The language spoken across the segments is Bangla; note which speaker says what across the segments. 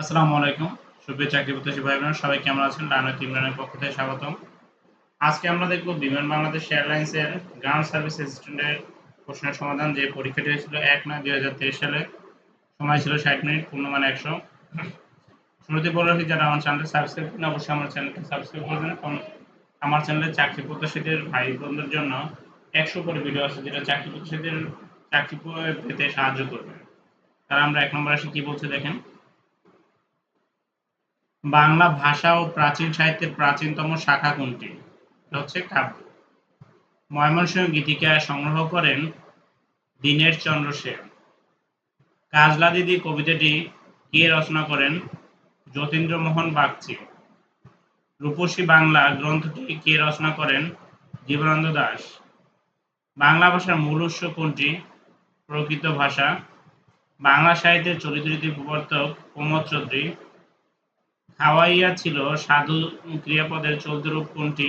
Speaker 1: আসসালামু আলাইকুম। সুপ্রিয় চাকরি প্রত্যাশী ভাই বোনেরা সবাই কেমন আছেন? রাজনৈতিক ইমরানের পক্ষ থেকে স্বাগতম। আজকে আমরা দেখব বিমান বাংলাদেশ এয়ারলাইন্সের গ্রাউন্ড সার্ভিস অ্যাসিস্ট্যান্টের প্রশ্নের সমাধান। যে পরীক্ষাটি হয়েছিল এক নয় দুই সালে। সময় ছিল ষাট মিনিট, পূর্ণমান একশো। শুরুতে বলে রাখি, যারা আমার চ্যানেলটা সাবস্ক্রাইব করেন অবশ্যই আমার চ্যানেলটা সাবস্ক্রাইব করবেন কারণ আমার চ্যানেলে চাকরি প্রত্যাশীদের ভাই বোনদের জন্য একশো করে ভিডিও আছে, যেটা চাকরি প্রত্যাশীদের চাকরি পেতে সাহায্য করবে। তারা আমরা এক নম্বর আসি, কি বলছে দেখেন। বাংলা ভাষা ও প্রাচীন সাহিত্যের প্রাচীনতম শাখা কোনটি? হচ্ছে কাব্য। ময়মনসিংহ গীতিকা সংগ্রহ করেন দীনেশ চন্দ্র সেন। কাজলা দিদি কবিতাটি কে রচনা করেন? যতীন্দ্রমোহন বাগচি। রূপসী বাংলা গ্রন্থটি কে রচনা করেন? জীবনানন্দ দাস। বাংলা ভাষার মূল উৎস কোনটি? প্রকৃত ভাষা। বাংলা সাহিত্যের চরিত্রীতি প্রবর্তক প্রমোদ চৌধুরী। খাওয়াইয়া ছিল সাধু ক্রিয়াপদের চলতি রূপ কোনটি?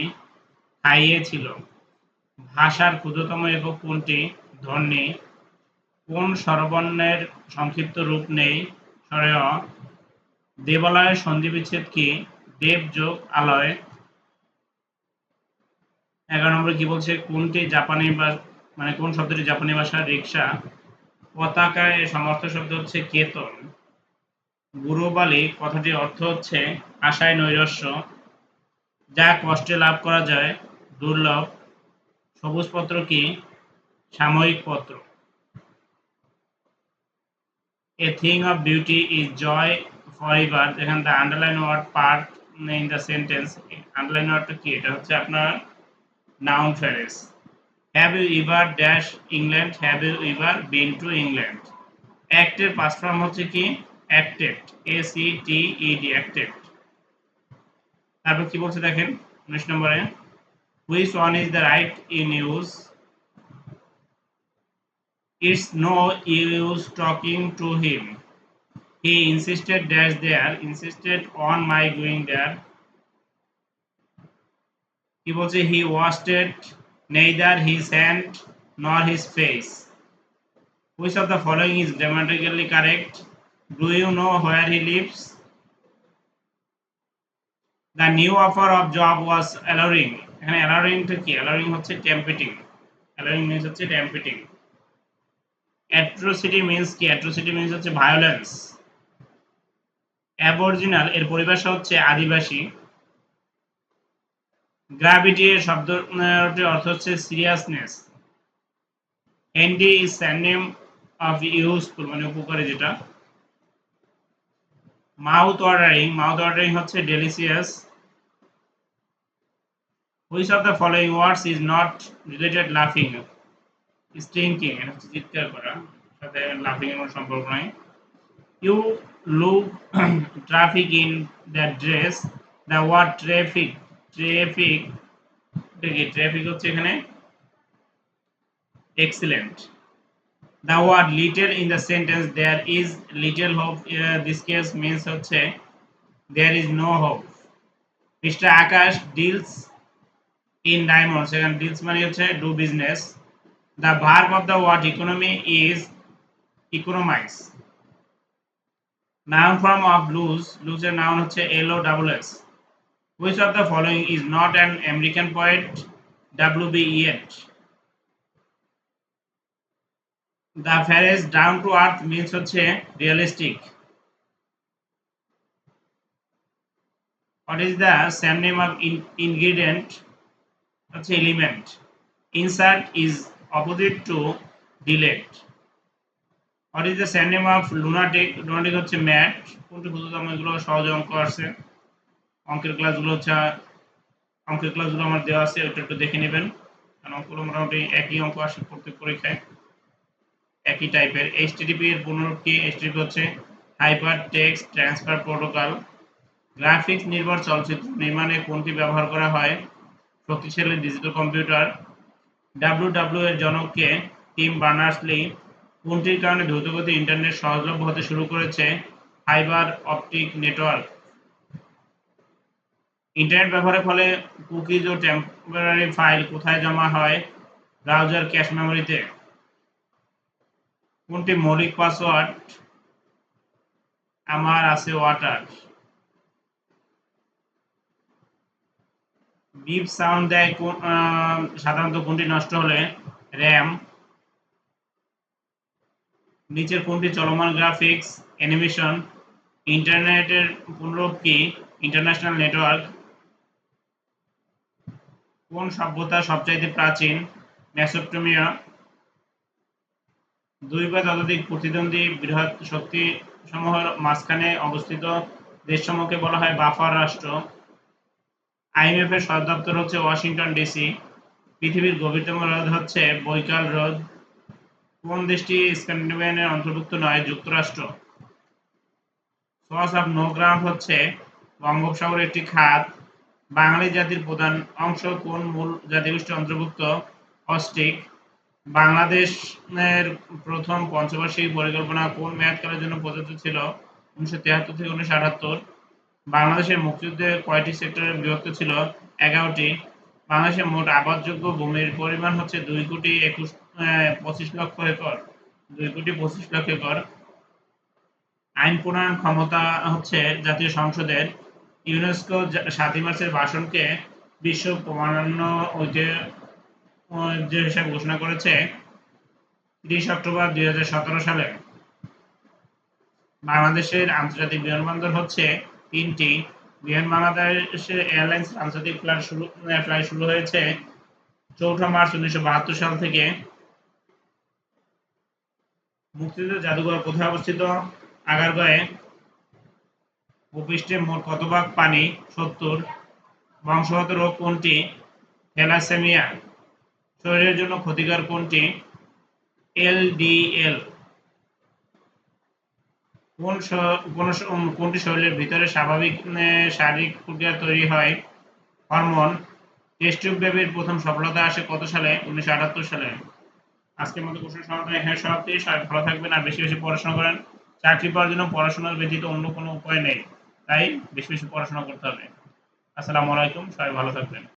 Speaker 1: খাইয়ে ছিল। ভাষার ক্ষুদ্রতম একক কোনটি? ধ্বনি কোন স্বরবর্ণের সংক্ষিপ্ত রূপ নেই? দেবালয়ের সন্ধি বিচ্ছেদ কি? দেব যোগ আলয়। এগারো নম্বর কি বলছে? কোনটি জাপানি বা মানে কোন শব্দটি জাপানি ভাষা রিক্সা? পতাকায় সমর্থ শব্দ হচ্ছে কেতন। গুরুবালি কথাটির অর্থ হচ্ছে আশায় নৈরস্য, যা কষ্টে লাভ করা যায়, দুর্লভ, সবুজ পত্র কি? সাময়িক পত্র। A thing of beauty is joy for ever এখানে the underline word part in the sentence underline ওয়ার্ডটা কি? এটা হচ্ছে আপনার noun phrase have you ever dash England have you ever been to England অ্যাক্টের pass form হচ্ছে কি? Acted A C T E D তারপর কি বলছে দেখেন? উনিশ নম্বরে which one is the right in use it's no use talking to him he insisted dash there insisted on my going there কি বলছে? He wasted neither his hand nor his face which of the following is grammatically correct Do you know where he lives? The new offer of job was alluring. এখানে alluring টা কি? alluring হচ্ছে tempting. alluring means হচ্ছে tempting. atrocity means কি? atrocity means হচ্ছে violence. aboriginal এর পরিভাষা হচ্ছে আদিবাসী। gravity এর শব্দটির অর্থ হচ্ছে seriousness. handy is synonym of useful মানে উপকারী যেটা মাউথ অর্ডারিং মাউথ অর্ডারিং হচ্ছে delicious which of the following words is not related লাফিং স্টিঙ্কিং এটা হচ্ছে চিৎকার করা সাথে লাফিং এর কোনো সম্পর্ক নাই। You look traffic in the dress the word traffic traffic traffic হচ্ছে এখানে? Excellent the word little in the sentence there is little hope uh, this case means হচ্ছে there is no hope Mr. Akash deals in diamonds এখানে deals মানে হচ্ছে do business the verb of the word economy is economize noun form of lose lose এর noun হচ্ছে L O double S which of the following is not an American poet W B Yeats the phrase down to earth means হচ্ছে realistic what is the same name of ingredient হচ্ছে element insert is opposite to delete what is the same name of lunatic lunatic হচ্ছে ম্যাট কোনটি ক্ষুদ্রতম এগুলো সহজে অঙ্ক আসছে। অঙ্কের ক্লাসগুলো হচ্ছে, অঙ্কের ক্লাসগুলো আমার দেওয়া আছে ওইটা একটু দেখে নেবেন। কারণ অঙ্কগুলো মোটামুটি একই অঙ্ক আসে প্রত্যেক পরীক্ষায়। একই টাইপের এইচটিডিপি এর পুনরূপ কি এইচটিডিপি হচ্ছে hyper text transfer protocol graphics নির্ভর চলচ্চিত্র নির্মাণে কোনটি ব্যবহার করা হয়? শক্তিশালী ডিজিটাল কম্পিউটার ডাব্লিউ ডাব্লিউ এর জনককে টিম বার্নার্সলি কোনটির কারণে দ্রুতগতি ইন্টারনেট সহজলভ্য হতে শুরু করেছে? ফাইবার অপটিক নেটওয়ার্ক ইন্টারনেট ব্যবহারের ফলে কুকিজ ও টেম্পোরারি ফাইল কোথায় জমা হয়? ব্রাউজার ক্যাশ মেমোরিতে কোনটি মৌলিক পাসওয়ার্ড আমার আছে ওয়াটার বিপ সাউন্ড দেয় কোন- সাধারণত কোনটি নষ্ট হলে? র্যাম। নিচের কোনটি চলমান গ্রাফিক্স? অ্যানিমেশন। ইন্টারনেটের পুনরূপ কি? International network. কোন সভ্যতা সবচাইতে প্রাচীন? মেসোপটেমিয়া। দুই বা ততোধিক প্রতিদ্বন্দ্বী বৃহৎ শক্তি সমূহের মাঝখানে অবস্থিত দেশসমূহকে বলা হয় বাফার রাষ্ট্র। আইএমএফ এর সদর দপ্তর হচ্ছে ওয়াশিংটন ডিসি। পৃথিবীর গভীরতম হ্রদ হচ্ছে বৈকাল হ্রদ। কোন দেশটি স্ক্যান্ডিনেভিয়ানের অন্তর্ভুক্ত নয়, যুক্তরাষ্ট্র। সস অফ নোগ্রাম হচ্ছে বঙ্গোপসাগরের একটি খাত। বাঙালি জাতির প্রধান অংশ কোন মূল জাতিগোষ্ঠীর অন্তর্ভুক্ত? অস্ট্রিক বাংলাদেশের প্রথম পঞ্চবার্ষিক পরিকল্পনা কোন মেয়াদকালের জন্য প্রযোজ্য ছিল? উনিশশো তিয়াত্তর থেকে উনিশশো আটাত্তর। বাংলাদেশের মুক্তিযুদ্ধে কয়টি সেক্টরে বিভক্ত ছিল? এগারোটি। বাংলাদেশের মোট আবাদযোগ্য ভূমির পরিমাণ হচ্ছে দুই কোটি একুশ পঁচিশ লক্ষ একর। দুই কোটি পঁচিশ লক্ষ একর। আইন প্রণয়ন ক্ষমতা হচ্ছে জাতীয় সংসদের। ইউনেস্কো সাতই মার্চের ভাষণকে বিশ্ব প্রমাণ্য ঐতিহ্য ঐতিহ্য হিসাবে ঘোষণা করেছে তিরিশ অক্টোবর দুই হাজার সতেরো সালে, বাংলাদেশের আন্তর্জাতিক বিমানবন্দর হচ্ছে তিনটি। বিমান বাংলাদেশের এয়ারলাইন্স আন্তর্জাতিক ফ্লাইট শুরু ফ্লাইট শুরু হয়েছে চৌঠা মার্চ উনিশশো বাহাত্তর সাল থেকে। মুক্তিযুদ্ধ জাদুঘর কোথায় অবস্থিত? আগারগাঁয়ে। ভূপৃষ্ঠে মোট কত ভাগ? পানি? সত্তর। বংশগত রোগ কোনটি? থ্যালাসেমিয়া। শরীরের জন্য ক্ষতিকর কোনটি? এলডিএল কোন কোন কোনটি শরীরের ভিতরে স্বাভাবিক শারীরিক প্রক্রিয়া তৈরি হয়? হরমোন। টেস্ট টিউব বেবির প্রথম সফলতা আসে কত সালে? উনিশশো আটাত্তর সালে। আজকের মতো কোশ্চেন সমাধান এখানে সমাপ্তি। সবাই ভালো থাকবেন আর বেশি বেশি পড়াশোনা করেন। চাকরি পাওয়ার জন্য পড়াশোনার ব্যতীত অন্য কোনো উপায় নেই। তাই বেশি বেশি পড়াশোনা করতে হবে। আসসালামু আলাইকুম। সবাই ভালো থাকবেন।